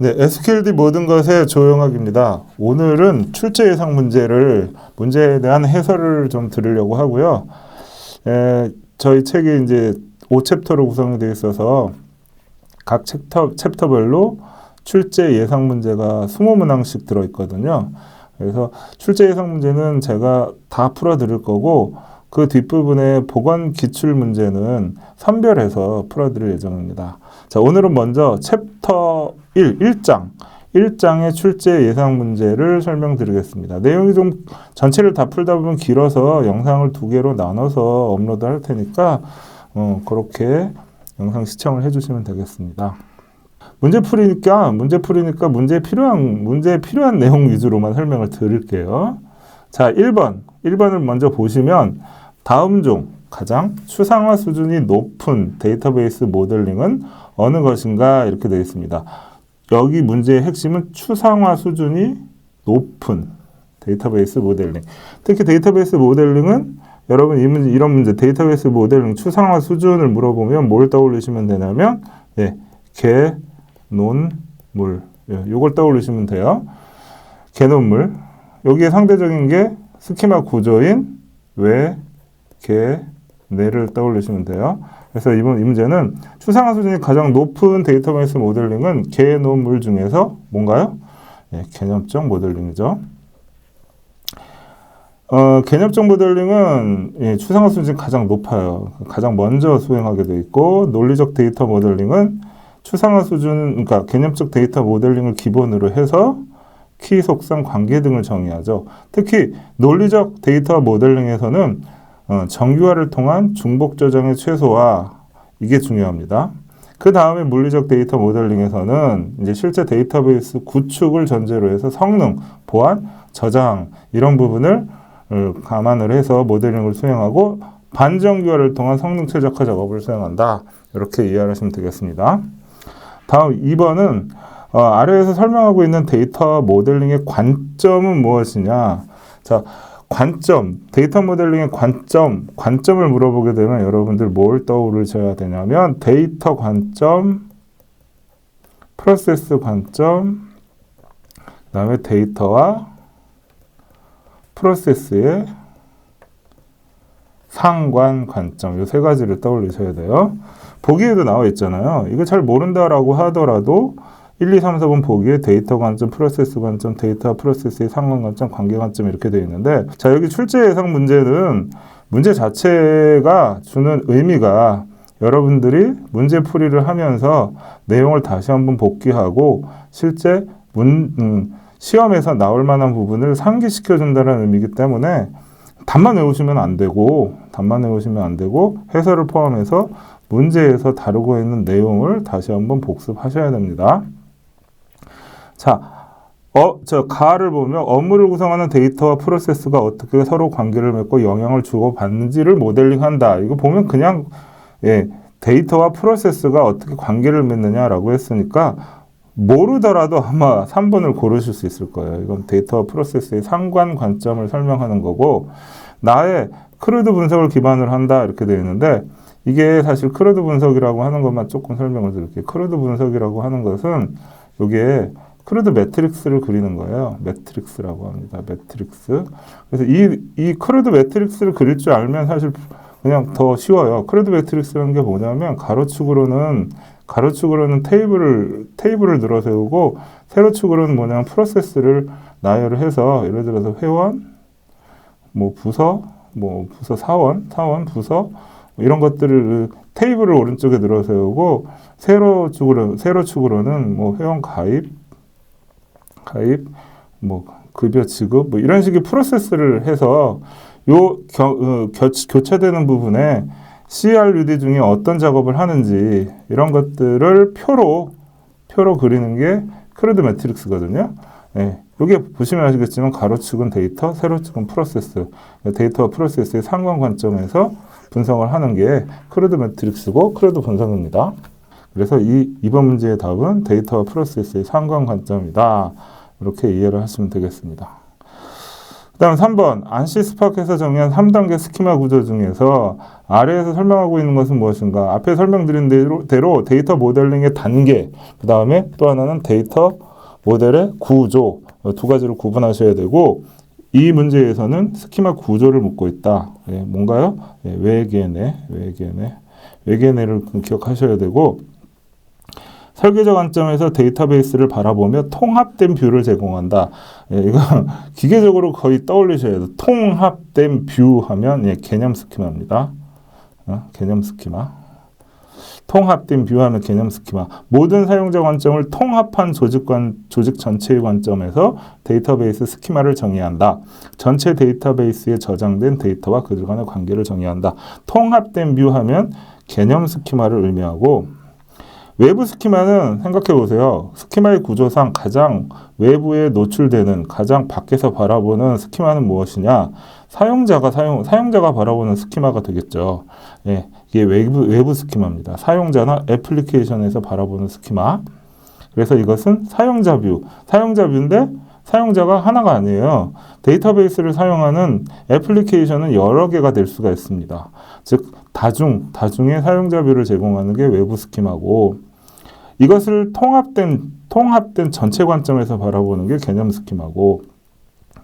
네, SQLD 모든 것의 조용학입니다. 오늘은 출제 예상 문제를 문제에 대한 해설을 좀 드리려고 하고요. 에, 저희 책이 이제 5챕터로 구성이 되어 있어서 각 챕터, 챕터별로 출제 예상 문제가 20문항씩 들어 있거든요. 그래서 출제 예상 문제는 제가 다 풀어 드릴 거고 그 뒷부분에 보건 기출 문제는 선별해서 풀어 드릴 예정입니다. 자, 오늘은 먼저 챕터 1, 1장. 1장의 출제 예상 문제를 설명드리겠습니다. 내용이 좀 전체를 다 풀다 보면 길어서 영상을 두 개로 나눠서 업로드 할 테니까 어, 그렇게 영상 시청을 해주시면 되겠습니다. 문제 풀이니까 문제 풀이니까 문제 필요한 문제에 필요한 내용 위주로만 설명을 드릴게요. 자, 1번. 1번을 먼저 보시면 다음 중 가장 추상화 수준이 높은 데이터베이스 모델링은 어느 것인가 이렇게 되어 있습니다. 여기 문제의 핵심은 추상화 수준이 높은 데이터베이스 모델링. 특히 데이터베이스 모델링은 여러분 이 문제, 이런 문제 데이터베이스 모델링 추상화 수준을 물어보면 뭘 떠올리시면 되냐면 예, 개, 논, 물. 예, 요걸 떠올리시면 돼요. 개 논 물. 여기에 상대적인 게 스키마 구조인 왜, 개, 내를 떠올리시면 돼요. 그래서 이번 이 문제는 추상화 수준이 가장 높은 데이터베이스 모델링은 개, 논, 물 중에서 뭔가요? 예, 개념적 모델링이죠. 어, 개념적 모델링은 예, 추상화 수준이 가장 높아요. 가장 먼저 수행하게 돼 있고 논리적 데이터 모델링은 추상화 수준, 그러니까 개념적 데이터 모델링을 기본으로 해서 키 속성, 관계 등을 정의하죠. 특히 논리적 데이터 모델링에서는 어, 정규화를 통한 중복 저장의 최소화 이게 중요합니다. 그 다음에 물리적 데이터 모델링에서는 이제 실제 데이터베이스 구축을 전제로 해서 성능, 보안, 저장 이런 부분을 어, 감안을 해서 모델링을 수행하고 반정규화를 통한 성능 최적화 작업을 수행한다. 이렇게 이해하시면 되겠습니다. 다음 2번은 어, 아래에서 설명하고 있는 데이터 모델링의 관점은 무엇이냐? 자, 관점, 데이터 모델링의 관점, 관점을 물어보게 되면 여러분들 뭘 떠오르셔야 되냐면 데이터 관점, 프로세스 관점, 그 다음에 데이터와 프로세스의 상관 관점 이 세 가지를 떠올리셔야 돼요. 보기에도 나와 있잖아요. 이거 잘 모른다라고 하더라도 1, 2, 3, 4번 보기에 데이터 관점, 프로세스 관점, 데이터 프로세스의 상관 관점, 관계 관점 이렇게 되어 있는데 자 여기 출제 예상 문제는 문제 자체가 주는 의미가 여러분들이 문제 풀이를 하면서 내용을 다시 한번 복귀하고 실제 문, 음, 시험에서 나올 만한 부분을 상기시켜 준다는 의미이기 때문에 답만 외우시면 안 되고 답만 외우시면 안 되고 해설을 포함해서 문제에서 다루고 있는 내용을 다시 한번 복습하셔야 됩니다. 자, 어, 저 가를 보면 업무를 구성하는 데이터와 프로세스가 어떻게 서로 관계를 맺고 영향을 주고 받는지를 모델링한다. 이거 보면 그냥 예, 데이터와 프로세스가 어떻게 관계를 맺느냐라고 했으니까 모르더라도 아마 3번을 고르실 수 있을 거예요. 이건 데이터와 프로세스의 상관 관점을 설명하는 거고 나의 크루드 분석을 기반으로 한다 이렇게 되어 있는데 이게 사실 크루드 분석이라고 하는 것만 조금 설명을 드릴게요. 크루드 분석이라고 하는 것은 이게 크루드 매트릭스를 그리는 거예요. 매트릭스라고 합니다. 매트릭스. 그래서 이, 이 크루드 매트릭스를 그릴 줄 알면 사실 그냥 더 쉬워요. 크루드 매트릭스라는 게 뭐냐면 가로축으로는 가로축으로는 테이블을 테이블을 들어 세우고 세로축으로는 뭐냐면 프로세스를 나열을 해서 예를 들어서 회원, 뭐 부서, 뭐 부서 사원, 사원, 부서 뭐 이런 것들을 테이블을 오른쪽에 들어 세우고 세로축으로 세로축으로는 뭐 회원 가입, 가입, 뭐 급여 지급 뭐 이런 식의 프로세스를 해서 요 겨, 어, 겨, 교차되는 부분에 CRUD 중에 어떤 작업을 하는지 이런 것들을 표로 표로 그리는 게 크루드 매트릭스거든요. 네, 이게 보시면 아시겠지만 가로축은 데이터, 세로축은 프로세스. 데이터와 프로세스의 상관 관점에서 분석을 하는 게 크루드 매트릭스고 크루드 분석입니다. 그래서 이 이번 문제의 답은 데이터와 프로세스의 상관 관점이다. 이렇게 이해를 하시면 되겠습니다. 그 다음 3번 안시 스파크에서 정의한 3단계 스키마 구조 중에서 아래에서 설명하고 있는 것은 무엇인가? 앞에 설명드린 대로, 데이터 모델링의 단계, 그 다음에 또 하나는 데이터 모델의 구조 어, 두 가지로 구분하셔야 되고 이 문제에서는 스키마 구조를 묻고 있다. 예, 뭔가요? 예, 외계내, 외계내, 외계내를 기억하셔야 되고 설계적 관점에서 데이터베이스를 바라보며 통합된 뷰를 제공한다. 예, 이거 기계적으로 거의 떠올리셔야 돼요. 통합된 뷰 하면 예, 개념 스키마입니다. 어, 개념 스키마. 통합된 뷰하는 개념 스키마. 모든 사용자 관점을 통합한 조직 관, 조직 전체의 관점에서 데이터베이스 스키마를 정의한다. 전체 데이터베이스에 저장된 데이터와 그들 간의 관계를 정의한다. 통합된 뷰하면 개념 스키마를 의미하고 외부 스키마는 생각해 보세요. 스키마의 구조상 가장 외부에 노출되는 가장 밖에서 바라보는 스키마는 무엇이냐? 사용자가 사용 사용자가 바라보는 스키마가 되겠죠. 예, 이게 외부 외부 스키마입니다. 사용자나 애플리케이션에서 바라보는 스키마. 그래서 이것은 사용자 뷰, 사용자 뷰인데 사용자가 하나가 아니에요. 데이터베이스를 사용하는 애플리케이션은 여러 개가 될 수가 있습니다. 즉 다중 다중의 사용자 뷰를 제공하는 게 외부 스키마고 이것을 통합된 통합된 전체 관점에서 바라보는 게 개념 스키마고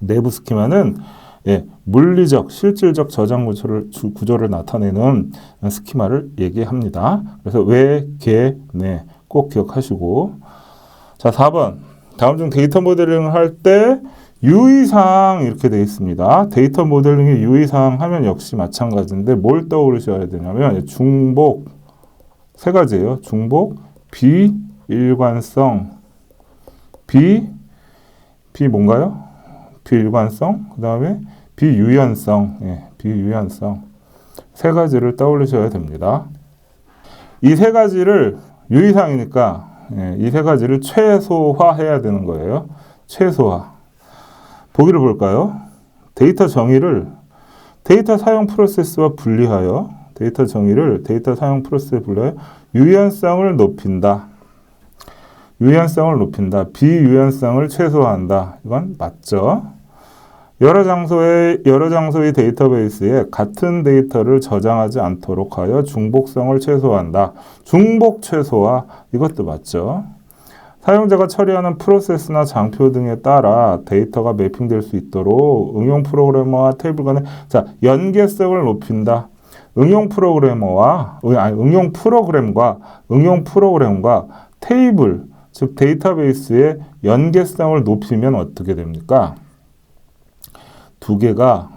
내부 스키마는 예, 물리적, 실질적 저장 구조를, 구조를 나타내는 스키마를 얘기합니다. 그래서 왜, 개, 네, 꼭 기억하시고. 자, 4번. 다음 중 데이터 모델링을 할 때 유의사항 이렇게 되어 있습니다. 데이터 모델링의 유의사항 하면 역시 마찬가지인데 뭘 떠올리셔야 되냐면 중복 세 가지예요. 중복, 비일관성, 비, 비 뭔가요? 비일관성, 그 다음에 비유연성, 예, 비유연성. 세 가지를 떠올리셔야 됩니다. 이 세 가지를 유의사항이니까 예, 이세 가지를 최소화해야 되는 거예요. 최소화. 보기를 볼까요? 데이터 정의를 데이터 사용 프로세스와 분리하여 데이터 정의를 데이터 사용 프로세스에 분리하여 유연성을 높인다. 유연성을 높인다. 비유연성을 최소화한다. 이건 맞죠? 여러 장소의 여러 장소의 데이터베이스에 같은 데이터를 저장하지 않도록 하여 중복성을 최소화한다. 중복 최소화 이것도 맞죠? 사용자가 처리하는 프로세스나 장표 등에 따라 데이터가 매핑될 수 있도록 응용 프로그래머와 테이블 간의 자 연계성을 높인다. 응용 프로그래머와 아니 응용 프로그램과 응용 프로그램과 테이블 즉 데이터베이스의 연계성을 높이면 어떻게 됩니까? 두 개가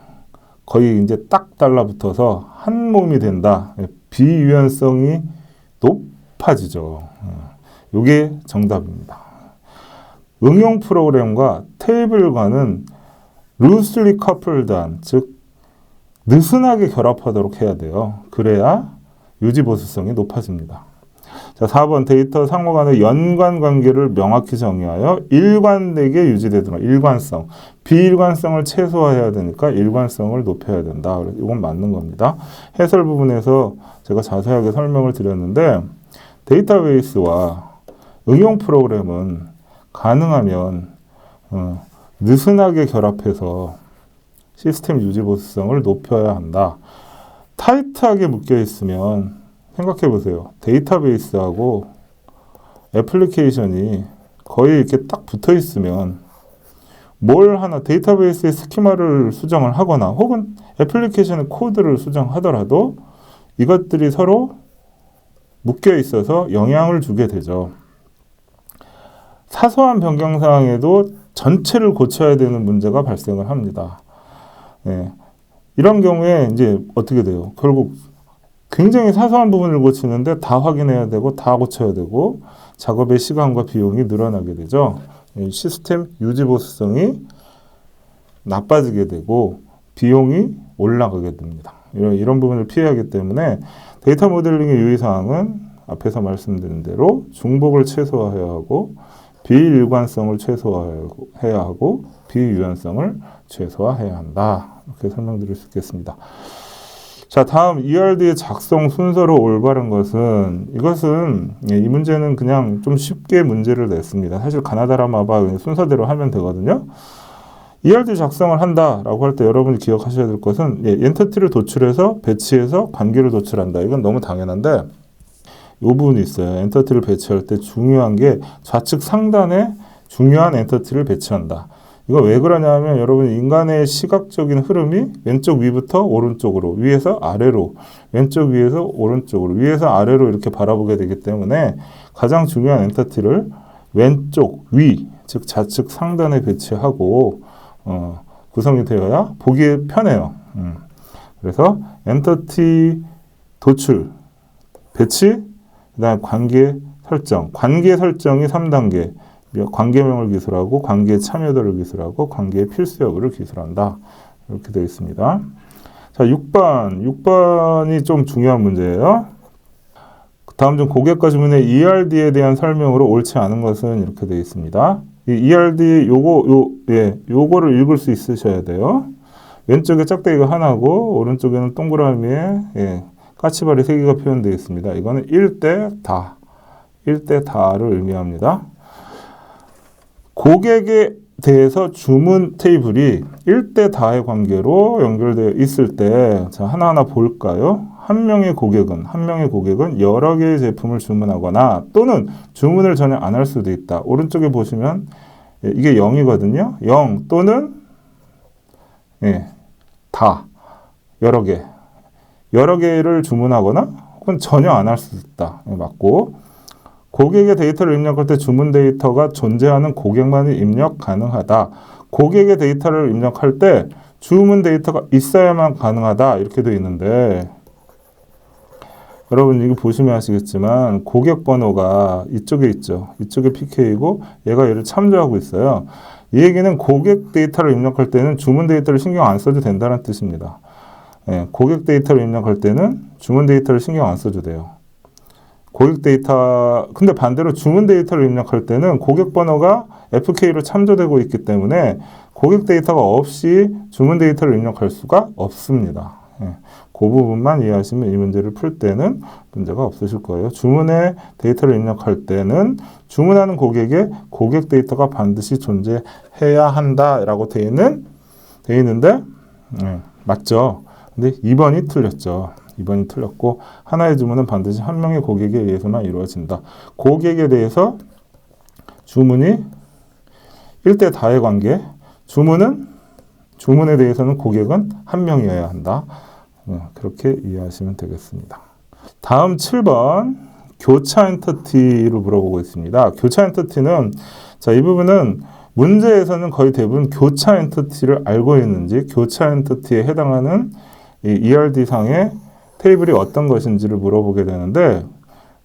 거의 이제 딱 달라붙어서 한 몸이 된다. 비유연성이 높아지죠. 이게 정답입니다. 응용 프로그램과 테이블과는 루슬리 커플단, 즉 느슨하게 결합하도록 해야 돼요. 그래야 유지 보수성이 높아집니다. 자, 4번 데이터 상호 간의 연관 관계를 명확히 정의하여 일관되게 유지되도록 일관성, 비일관성을 최소화해야 되니까 일관성을 높여야 된다. 이건 맞는 겁니다. 해설 부분에서 제가 자세하게 설명을 드렸는데 데이터베이스와 응용 프로그램은 가능하면 어, 느슨하게 결합해서 시스템 유지 보수성을 높여야 한다. 타이트하게 묶여 있으면 생각해 보세요. 데이터베이스하고 애플리케이션이 거의 이렇게 딱 붙어 있으면 뭘 하나 데이터베이스의 스키마를 수정을 하거나 혹은 애플리케이션의 코드를 수정하더라도 이것들이 서로 묶여 있어서 영향을 주게 되죠. 사소한 변경 사항에도 전체를 고쳐야 되는 문제가 발생을 합니다. 예. 이런 경우에 이제 어떻게 돼요? 결국 굉장히 사소한 부분을 고치는데 다 확인해야 되고 다 고쳐야 되고 작업의 시간과 비용이 늘어나게 되죠. 시스템 유지 보수성이 나빠지게 되고 비용이 올라가게 됩니다. 이런, 이런 부분을 피해야 하기 때문에 데이터 모델링의 유의사항은 앞에서 말씀드린 대로 중복을 최소화해야 하고 비일관성을 최소화해야 하고 비유연성을 최소화해야 한다. 이렇게 설명드릴 수 있겠습니다. 자, 다음 ERD의 작성 순서로 올바른 것은 이것은 예, 이 문제는 그냥 좀 쉽게 문제를 냈습니다. 사실 가나다라 마바 순서대로 하면 되거든요. ERD 작성을 한다라고 할 때 여러분이 기억하셔야 될 것은 예, 엔터티를 도출해서 배치해서 관계를 도출한다. 이건 너무 당연한데 이 부분이 있어요. 엔터티를 배치할 때 중요한 게 좌측 상단에 중요한 엔터티를 배치한다. 이거 왜 그러냐면 여러분 인간의 시각적인 흐름이 왼쪽 위부터 오른쪽으로 위에서 아래로 왼쪽 위에서 오른쪽으로 위에서 아래로 이렇게 바라보게 되기 때문에 가장 중요한 엔터티를 왼쪽 위 즉 좌측 상단에 배치하고 어, 구성이 되어야 보기에 편해요. 음. 그래서 엔터티 도출 배치 그다음 관계 설정 관계 설정이 3단계 관계명을 기술하고 관계 참여도를 기술하고 관계의 필수 여부를 기술한다. 이렇게 되어 있습니다. 자, 6번. 6번이 좀 중요한 문제예요. 다음 중 고객과 주문의 ERD에 대한 설명으로 옳지 않은 것은 이렇게 되어 있습니다. 이 ERD 요거 요 예, 요거를 읽을 수 있으셔야 돼요. 왼쪽에 짝대기가 하나고 오른쪽에는 동그라미에 예, 까치발이 세 개가 표현되어 있습니다. 이거는 1대 다. 1대 다를 의미합니다. 고객에 대해서 주문 테이블이 1대 다의 관계로 연결되어 있을 때, 자, 하나하나 볼까요? 한 명의 고객은, 한 명의 고객은 여러 개의 제품을 주문하거나 또는 주문을 전혀 안 할 수도 있다. 오른쪽에 보시면 예, 이게 0이거든요. 0 또는 예, 다. 여러 개. 여러 개를 주문하거나 혹은 전혀 안 할수 있다. 예, 맞고. 고객의 데이터를 입력할 때 주문 데이터가 존재하는 고객만이 입력 가능하다. 고객의 데이터를 입력할 때 주문 데이터가 있어야만 가능하다. 이렇게 되어 있는데 여러분 이거 보시면 아시겠지만 고객 번호가 이쪽에 있죠. 이쪽에 PK이고 얘가 얘를 참조하고 있어요. 이 얘기는 고객 데이터를 입력할 때는 주문 데이터를 신경 안 써도 된다는 뜻입니다. 예, 고객 데이터를 입력할 때는 주문 데이터를 신경 안 써도 돼요. 고객 데이터 근데 반대로 주문 데이터를 입력할 때는 고객 번호가 FK로 참조되고 있기 때문에 고객 데이터가 없이 주문 데이터를 입력할 수가 없습니다. 예, 그 부분만 이해하시면 이 문제를 풀 때는 문제가 없으실 거예요. 주문의 데이터를 입력할 때는 주문하는 고객의 고객 데이터가 반드시 존재해야 한다라고 되어 있는 되어 있는데 예, 맞죠? 근데 2번이 틀렸죠. 2번이 틀렸고 하나의 주문은 반드시 한 명의 고객에 의해서만 이루어진다. 고객에 대해서 주문이 1대 다의 관계, 주문은 주문에 대해서는 고객은 한 명이어야 한다. 어, 그렇게 이해하시면 되겠습니다. 다음 7번 교차 엔터티로 물어보고 있습니다. 교차 엔터티는 자, 이 부분은 문제에서는 거의 대부분 교차 엔터티를 알고 있는지 교차 엔터티에 해당하는 이 ERD 상의 테이블이 어떤 것인지를 물어보게 되는데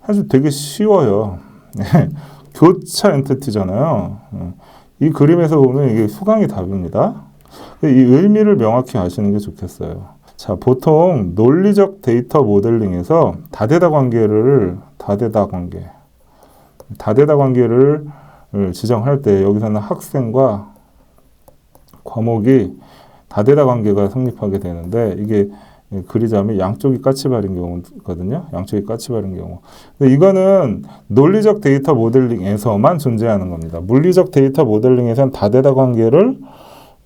사실 되게 쉬워요. 교차 엔티티잖아요. 이 그림에서 보면 이게 수강이 답입니다. 이 의미를 명확히 아시는 게 좋겠어요. 자, 보통 논리적 데이터 모델링에서 다대다 관계를 다대다 관계, 다대다 관계를 지정할 때 여기서는 학생과 과목이 다대다 관계가 성립하게 되는데 이게 예, 그리자면 양쪽이 까치발인 경우거든요. 양쪽이 까치발인 경우. 근데 이거는 논리적 데이터 모델링에서만 존재하는 겁니다. 물리적 데이터 모델링에서는 다대다 관계를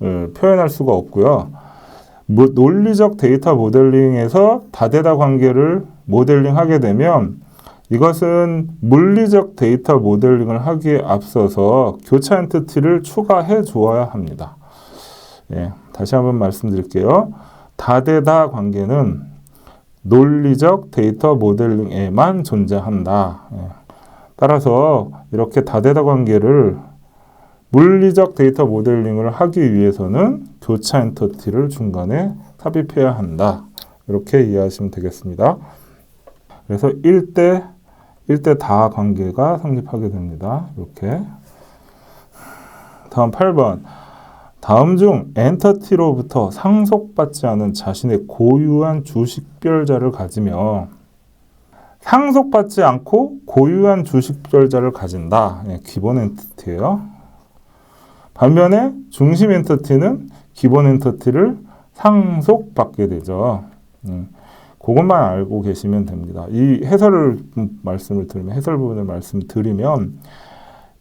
어, 표현할 수가 없고요. 뭐, 논리적 데이터 모델링에서 다대다 관계를 모델링하게 되면 이것은 물리적 데이터 모델링을 하기에 앞서서 교차 엔티티를 추가해 주어야 합니다. 예, 다시 한번 말씀드릴게요. 다대다 관계는 논리적 데이터 모델링에만 존재한다. 예. 따라서 이렇게 다대다 관계를 물리적 데이터 모델링을 하기 위해서는 교차 엔터티를 중간에 삽입해야 한다. 이렇게 이해하시면 되겠습니다. 그래서 1대 1대 다 관계가 성립하게 됩니다. 이렇게. 다음 8번. 다음 중 엔터티로부터 상속받지 않은 자신의 고유한 주식별자를 가지며 상속받지 않고 고유한 주식별자를 가진다. 예, 기본 엔터티예요. 반면에 중심 엔터티는 기본 엔터티를 상속받게 되죠. 음, 그것만 알고 계시면 됩니다. 이 해설을 말씀을 드리면 해설 부분을 말씀드리면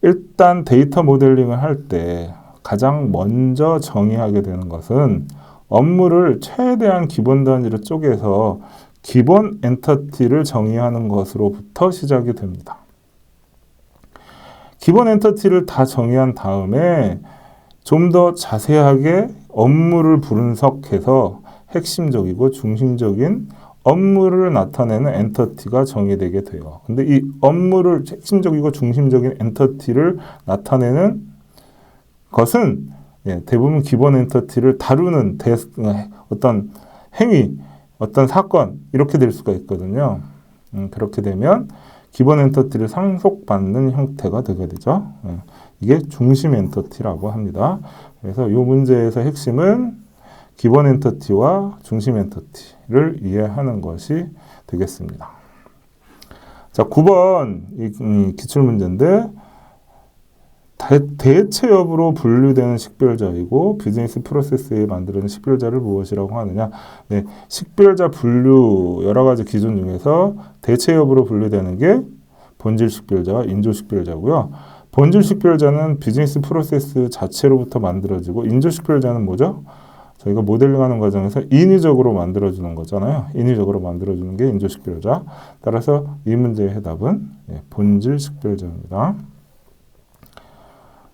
일단 데이터 모델링을 할때 가장 먼저 정의하게 되는 것은 업무를 최대한 기본 단위로 쪼개서 기본 엔터티를 정의하는 것으로부터 시작이 됩니다. 기본 엔터티를 다 정의한 다음에 좀 더 자세하게 업무를 분석해서 핵심적이고 중심적인 업무를 나타내는 엔터티가 정의되게 돼요. 근데 이 업무를 핵심적이고 중심적인 엔터티를 나타내는 것은 예, 대부분 기본 엔터티를 다루는 대, 어떤 행위, 어떤 사건 이렇게 될 수가 있거든요. 음, 그렇게 되면 기본 엔터티를 상속받는 형태가 되게 되죠. 예, 이게 중심 엔터티라고 합니다. 그래서 이 문제에서 핵심은 기본 엔터티와 중심 엔터티를 이해하는 것이 되겠습니다. 자, 9번 이, 음, 기출 문제인데 대, 체 여부로 분류되는 식별자이고 비즈니스 프로세스에 만드는 식별자를 무엇이라고 하느냐? 네, 식별자 분류 여러 가지 기준 중에서 대체 여부로 분류되는 게 본질 식별자와 인조 식별자고요. 본질 식별자는 비즈니스 프로세스 자체로부터 만들어지고 인조 식별자는 뭐죠? 저희가 모델링하는 과정에서 인위적으로 만들어주는 거잖아요. 인위적으로 만들어주는 게 인조 식별자. 따라서 이 문제의 해답은 예, 본질 식별자입니다.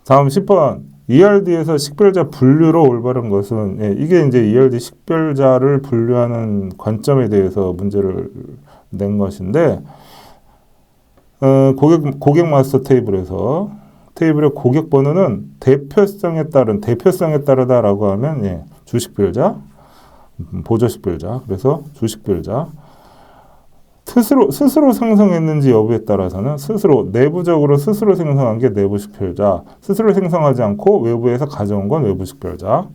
다음 10번. ERD에서 식별자 분류로 올바른 것은 예, 이게 이제 ERD 식별자를 분류하는 관점에 대해서 문제를 낸 것인데 어, 고객 고객 마스터 테이블에서 테이블의 고객 번호는 대표성에 따른 대표성에 따르다라고 하면 예, 주식별자, 음, 보조식별자. 그래서 주식별자. 스스로 스스로 생성했는지 여부에 따라서는 스스로 내부적으로 스스로 생성한 게 내부식 별자, 스스로 생성하지 않고 외부에서 가져온 건 외부식 별자.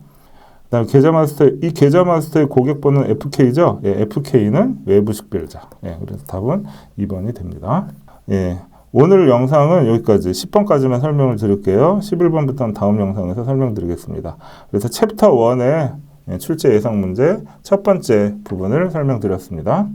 그다음 계좌 마스터 이 계좌 마스터의 고객 번호는 FK죠. 예, FK는 외부식 별자. 예, 그래서 답은 2번이 됩니다. 예. 오늘 영상은 여기까지 10번까지만 설명을 드릴게요. 11번부터는 다음 영상에서 설명드리겠습니다. 그래서 챕터 1의 출제 예상 문제 첫 번째 부분을 설명드렸습니다.